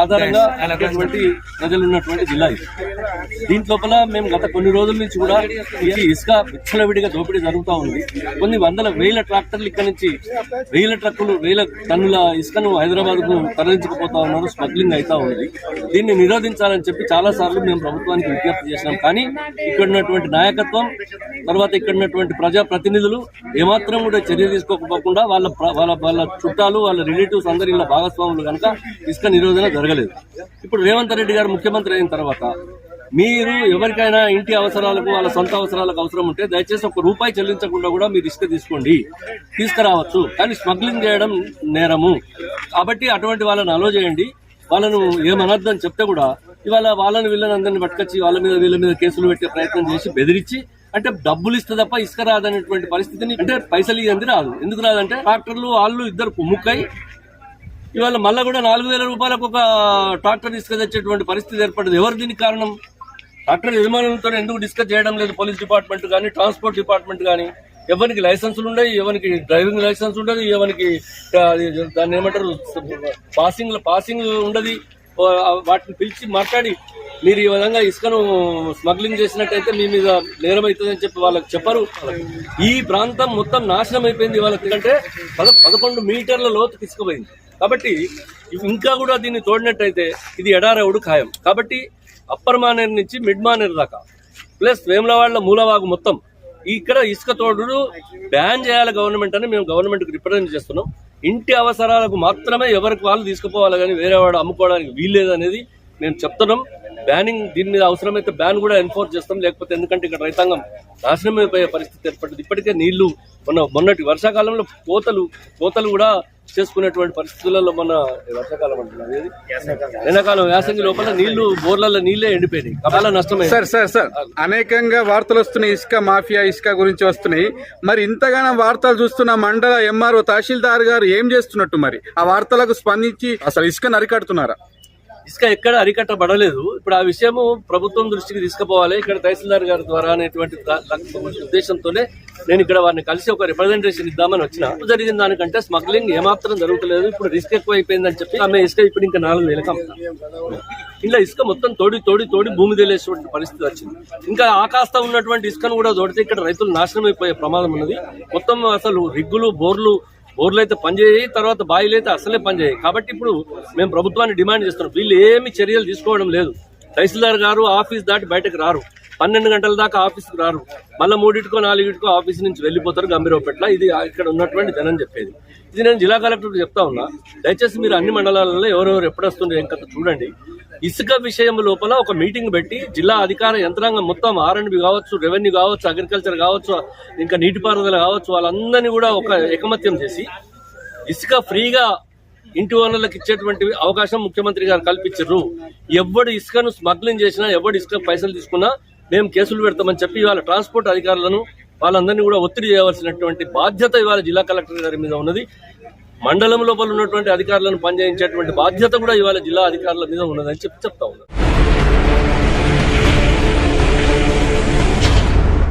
ఆధారంగా ఉన్నటువంటి ప్రజలు ఉన్నటువంటి జిల్లా ఇది. దీంట్లోపల మేము గత కొన్ని రోజుల నుంచి కూడా ఈ ఇసుక విచ్చలవిడిగా దోపిడీ జరుగుతూ ఉంది. కొన్ని వందల వేల ట్రాక్టర్లు ఇక్కడ నుంచి వేల ట్రక్కులు వేల టన్నుల ఇసుకను హైదరాబాద్కు తరలించుకుపోతా ఉన్నారు. స్మగ్లింగ్ అవుతా ఉంది. దీన్ని నిరోధించాలని చెప్పి చాలా సార్లు మేము ప్రభుత్వానికి విజ్ఞప్తి చేసినాం. కానీ ఇక్కడ ఉన్నటువంటి నాయకత్వం తర్వాత ఇక్కడ ఉన్నటువంటి ప్రజా ప్రతినిధులు ఏమాత్రం కూడా చర్య తీసుకోకపోకుండా వాళ్ళ వాళ్ళ వాళ్ళ చుట్టాలు వాళ్ళ రిలేటివ్స్ అందరి ఇలా భాగస్వాములు కనుక ఇసుక నిరోధన జరగలేదు. ఇప్పుడు రేవంత్ రెడ్డి గారు ముఖ్యమంత్రి అయిన తర్వాత మీరు ఎవరికైనా ఇంటి అవసరాలకు వాళ్ళ సొంత అవసరాలకు అవసరం ఉంటే దయచేసి ఒక రూపాయి చెల్లించకుండా కూడా మీరు ఇసుక తీసుకోండి. తీసుకురావచ్చు. కానీ స్మగ్లింగ్ చేయడం నేరము. కాబట్టి అటువంటి వాళ్ళని అలో చేయండి. వాళ్ళను ఏమనర్థం చెప్తే కూడా ఇవాళ వాళ్ళని వీళ్ళని అందరిని పట్టుకొచ్చి వాళ్ళ మీద వీళ్ళ మీద కేసులు పెట్టే ప్రయత్నం చేసి బెదిరించి అంటే డబ్బులు ఇస్తే తప్ప ఇసుక రాదనేటువంటి పరిస్థితిని అంటే పైసలు ఇవ్వండి రాదు. ఎందుకు రాదంటే ట్రాక్టర్లు వాళ్ళు ఇద్దరు కుమ్ముక్కై ఇవాళ మళ్ళీ కూడా నాలుగు వేల రూపాయలకు ఒక ట్రాక్టర్ ఇసుక తెచ్చేటువంటి పరిస్థితి ఏర్పడింది. ఎవరు దీనికి కారణం? ట్రాక్టర్ యజమానులతో ఎందుకు డిస్కస్ చేయడం లేదు? పోలీస్ డిపార్ట్మెంట్ కానీ ట్రాన్స్పోర్ట్ డిపార్ట్మెంట్ కానీ ఎవరికి లైసెన్సులు ఉండవు ఎవరికి డ్రైవింగ్ లైసెన్స్ ఉండదు ఎవరికి దాన్ని ఏమంటారు? పాసింగ్ పాసింగ్ ఉండదు. వాటిని పిలిచి మాట్లాడి మీరు ఈ విధంగా ఇసుకను స్మగ్లింగ్ చేసినట్టయితే మీ మీద నేరం అవుతుందని చెప్పి వాళ్ళకి చెప్పరు. ఈ ప్రాంతం మొత్తం నాశనం అయిపోయింది వాళ్ళకి ఎందుకంటే పద పదకొండు మీటర్ల లోతుకి ఇసుకపోయింది. కాబట్టి ఇంకా కూడా దీన్ని తోడినట్టయితే ఇది ఎడారవుడు ఖాయం. కాబట్టి అప్పర్ మానేరు నుంచి మిడ్ మానేరు దాకా ప్లస్ వేములవాడల మూలవాగు మొత్తం ఇక్కడ ఇసుక తోడుడు బ్యాన్ చేయాలి గవర్నమెంట్ అని మేము గవర్నమెంట్కి రిప్రజెంట్ చేస్తున్నాం. ఇంటి అవసరాలకు మాత్రమే ఎవరికి వాళ్ళు తీసుకుపోవాలి కానీ వేరే వాడు అమ్ముకోవడానికి వీల్లేదు అనేది నేను చెప్తున్నాం. బ్యానింగ్ దీని మీద అవసరమైతే బ్యాన్ కూడా ఎన్ఫోర్స్ చేస్తాం లేకపోతే ఎందుకంటే ఇక్కడ రైతాంగం నాశనం అయిపోయే పరిస్థితి ఏర్పడింది. ఇప్పటికే నీళ్ళు మొన్న మొన్నటి వర్షాకాలంలో కోతలు కోతలు కూడా చేసుకునేటువంటి పరిస్థితులలో మన వర్షాకాలం అంటున్నారు? ఎండాకాలం. వేసంగి లోపల నీళ్ళు బోర్లలో నీళ్ళే ఎండిపోయినాయి. చాలా నష్టమైంది సార్ సార్ సార్ అనేకంగా వార్తలు వస్తున్నాయి ఇసుక మాఫియా ఇసుక గురించి వస్తున్నాయి. మరి ఇంతగానో వార్తలు చూస్తున్న మండల ఎంఆర్ఓ తహసీల్దార్ గారు ఏం చేస్తున్నట్టు మరి? ఆ వార్తలకు స్పందించి అసలు ఇసుక నరికడుతున్నారా? ఇసుక ఎక్కడ అరికట్టబడలేదు. ఇప్పుడు ఆ విషయము ప్రభుత్వం దృష్టికి తీసుకుపోవాలి. ఇక్కడ తహసీల్దార్ గారి ద్వారా అనేటువంటి ఉద్దేశంతోనే నేను ఇక్కడ వారిని కలిసి ఒక రిప్రజెంటేషన్ ఇద్దామని వచ్చిన. జరిగిన దానికంటే స్మగ్లింగ్ ఏమాత్రం జరుగుతలేదు. ఇప్పుడు రిస్క్ ఎక్కువ అయిపోయిందని చెప్పి ఆమె ఇసుక ఇప్పుడు ఇంకా నాలుగు వేలకు ఇలా ఇసుక మొత్తం తోడి తోడి తోడి భూమి తెలిసేటువంటి పరిస్థితి వచ్చింది. ఇంకా ఆకాస్త ఉన్నటువంటి ఇసుకను కూడా తోడితే ఇక్కడ రైతులు నాశనం అయిపోయే ప్రమాదం ఉన్నది. మొత్తం అసలు రిగ్గులు బోర్లు బోర్లు అయితే పనిచేయి తర్వాత బాయిలు అయితే అసలే పనిచేయాయి కాబట్టి ఇప్పుడు మేము ప్రభుత్వాన్ని డిమాండ్ చేస్తున్నాం. వీళ్ళు ఏమి చర్యలు తీసుకోవడం లేదు. తహసీల్దార్ గారు ఆఫీస్ దాటి బయటకు రారు. పన్నెండు గంటల దాకా ఆఫీస్కి రారు. మళ్ళీ మూడింటికో నాలుగింటికో ఆఫీస్ నుంచి వెళ్ళిపోతారు గంభీరపేటలో ఇది ఇక్కడ ఉన్నటువంటి జనం చెప్పేది. ఇది నేను జిల్లా కలెక్టర్కి చెప్తా ఉన్నా. దయచేసి మీరు అన్ని మండలాలలో ఎవరెవరు ఎప్పుడు వస్తుండే ఇంకా చూడండి. ఇసుక విషయం లోపల ఒక మీటింగ్ పెట్టి జిల్లా అధికార యంత్రాంగం మొత్తం ఆర్ఎండ్బి కావచ్చు రెవెన్యూ కావచ్చు అగ్రికల్చర్ కావచ్చు ఇంకా నీటిపారుదల కావచ్చు వాళ్ళందరినీ కూడా ఒక ఏకమత్యం చేసి ఇసుక ఫ్రీగా ఇంటి ఓనర్లకు ఇచ్చేటువంటి అవకాశం ముఖ్యమంత్రి గారు కల్పించారు. ఎవడు ఇసుకను స్మగ్లింగ్ చేసినా ఎవడు ఇసుక పైసలు తీసుకున్నా మేము కేసులు పెడతామని చెప్పి ఇవాళ ట్రాన్స్పోర్ట్ అధికారులను వాళ్ళందరినీ కూడా ఒత్తిడి చేయవలసినటువంటి బాధ్యత ఇవాళ జిల్లా కలెక్టర్ గారి మీద ఉన్నది. మండలం లోపల ఉన్నటువంటి అధికారులను పనిచేయించేటువంటి బాధ్యత కూడా ఇవాళ జిల్లా అధికారుల మీద ఉన్నదని చెప్పి చెప్తా ఉన్నారు